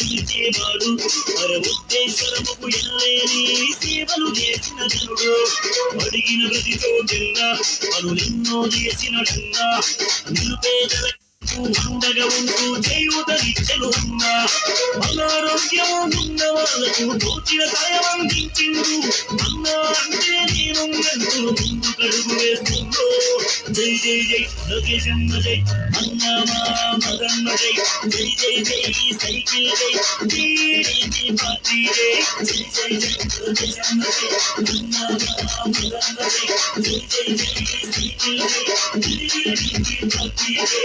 తీర్చేవాడు మన ఉద్దేశ్వరముకు ఎనలేని సేవలు చేసిన జనుడు అడిగిన ప్రతి చోటెల్లా పనులెన్నో చేసిన గంగా నిరుపేదలకు ఉండగా ఉంటూ చేయుతనిచ్చను ఉన్నా ఉన్న వాళ్ళకు దోచిన సాయం అందించిండు. అన్నా అంటే నేను ముందు కడుగు వేస్తుందో. జై జై జై లోకేశమ్మ జై అన్నమా మగమ్మ జై జై జై జై సైకిల్ జై టీడీపీ పార్టీ జై జై జై జై లోకేశమ్మ జై అన్నమా మగమ్మ జై జై జై జై సైకిల్ జై టీడీపీ పార్టీ జై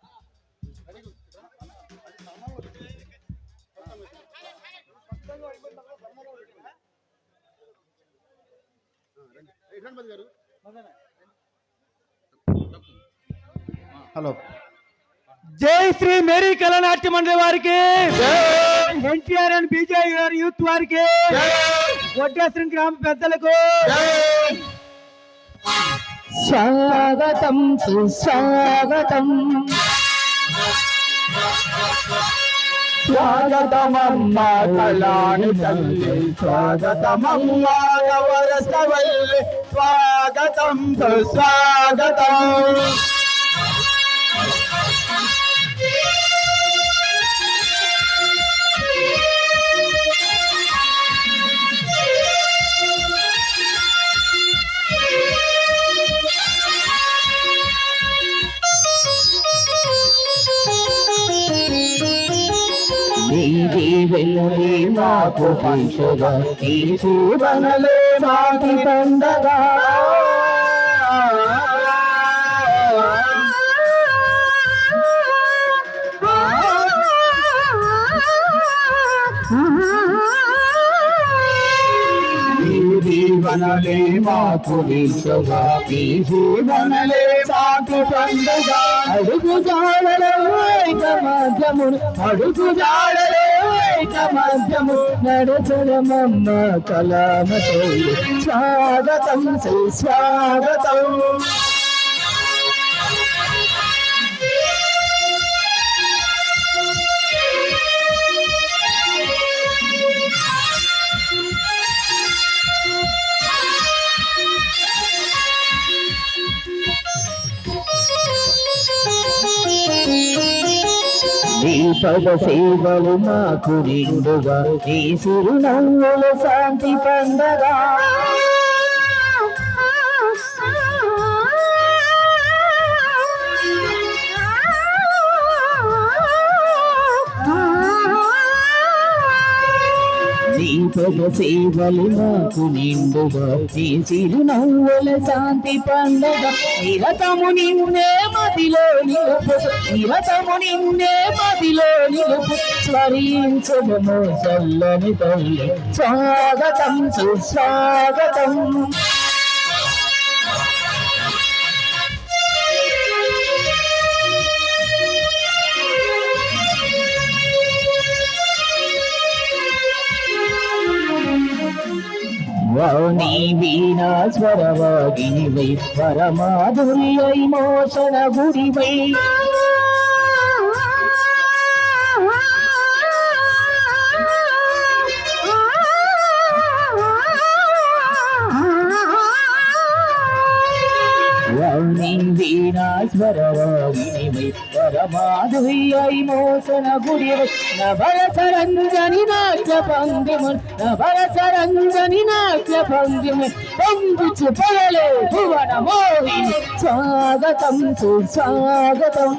గారు? హలో. జై శ్రీ మేరీ కళానాట్య మండలి వారికి. ఎన్టీఆర్ అండ్ బీజేపీ గారి యూత్ వారికి. వడ్డేశ్వరం గ్రామ పెద్దలకు. స్వాగతం సుస్వాగతం. స్వాగతమమ్మ కళాని తల్లి. స్వాగతమమ్మ నవరసవల్లి. స్వాగతం స్వాగతం. మాకు పంచుగా ఈ చూడనలే మాకి పండగా జీవనలే మాకు విశ్వగా ఈ జీవనలే మాకు పండగా. అడుగు జాడలో అడుగు జాడ మధ్యము నడచడమమ్మ కళామతో స్వాగతం సుస్వాగతం నీ పద సేవలు మాకు నిండుగా. నీ సిరునవ్వుల శాంతి పండగా సేవలు నాకు నిండుగా నీ సిరునవ్వుల శాంతి పండగ. నిరతము నిన్నే మదిలో నిలుపు. నిరతము నిన్నే మదిలో నిలుపు. స్మరించము చల్లని తల్లి. స్వాగతం సుస్వాగతం. వాణి వీణా స్వరవాగినివై పరమాధుర్యై మోసన గుడివై వాణి వీణా స్వరవాగినివై పరమాధుర్యై మోసన గుడివై నవర సరంజని నాట్య పంగిము నవర సరంజని నాట్య పంగిము పొంగుచు పొగలే భువన మోహిని స్వాగతం సుస్వాగతం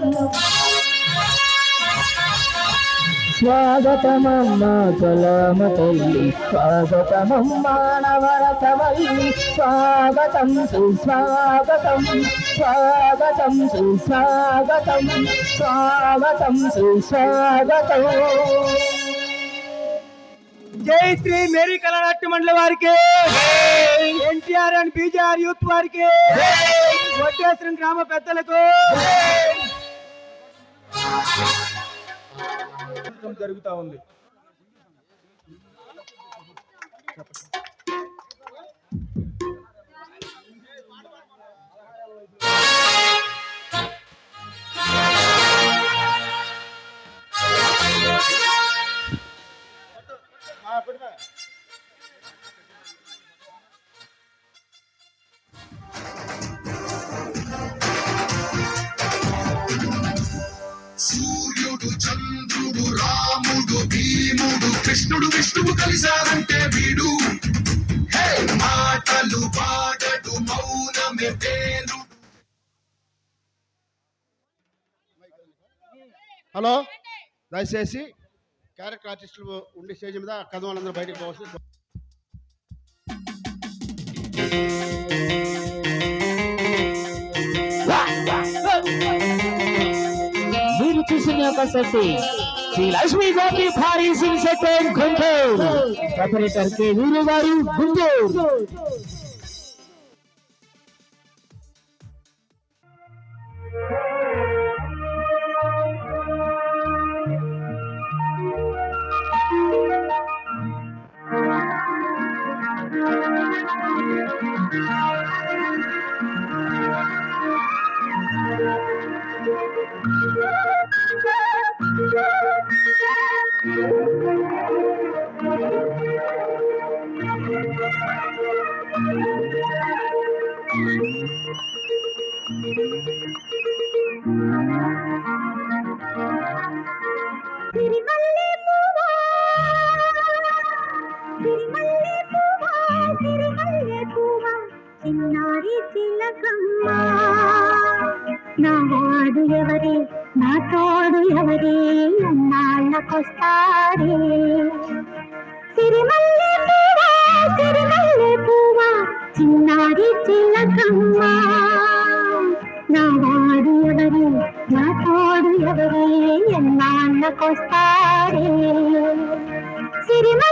స్వాగతమమ్మ కలామ తల్లి స్వాగతమమ్మ నవరసవల్లి స్వాగతం. సుస్వాగతం స్వాగతం సుస్వాగతం స్వాగతం సుస్వాగతం. జై శ్రీ మేరీ కళానాట్య మండలి వారికి ఎన్టీఆర్ అండ్ బీజేఆర్ యూత్ వారికి వడ్డేశ్వరం గ్రామ పెద్దలకు జరుగుతా ఉంది. సూర్యుడు చంద్రుడు రాముడు భీముడు కృష్ణుడు విష్ణువు కలిశారంటే వీడు. మాటలు పాడడు మౌనమే పేరు హలో దయచేసి క్యారెక్టర్ ఆర్టిస్టులు ఉండే స్టేజ్ మీద కథ వాళ్ళందరూ బయటకు పోవచ్చు sini apa seti? Si Lakshmi Gopi Fari Singh Setem Guntur. Operator. చిలకమ్మ నా వాడు ఎవరే నా తోడు ఎవరే అన్నాళ్ళకొస్తారే సిరిమల్లె పూవా సిరిమల్లె పూవా చిన్నారి చిలకమ్మ నా వాడు ఎవరే నా తోడు ఎవరే ఎన్నాళ్ళకొస్తారే సిరిమల్లె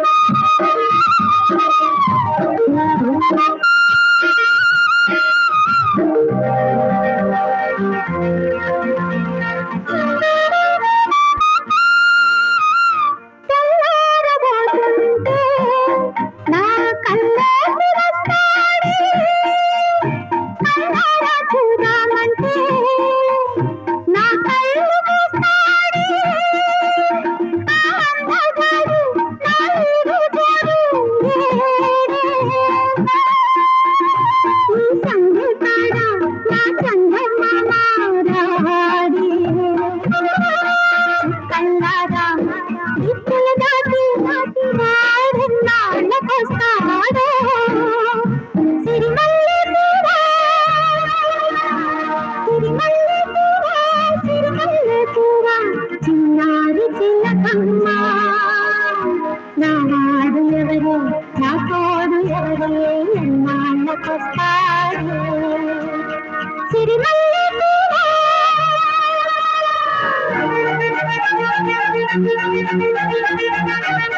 Mira, mira, mira.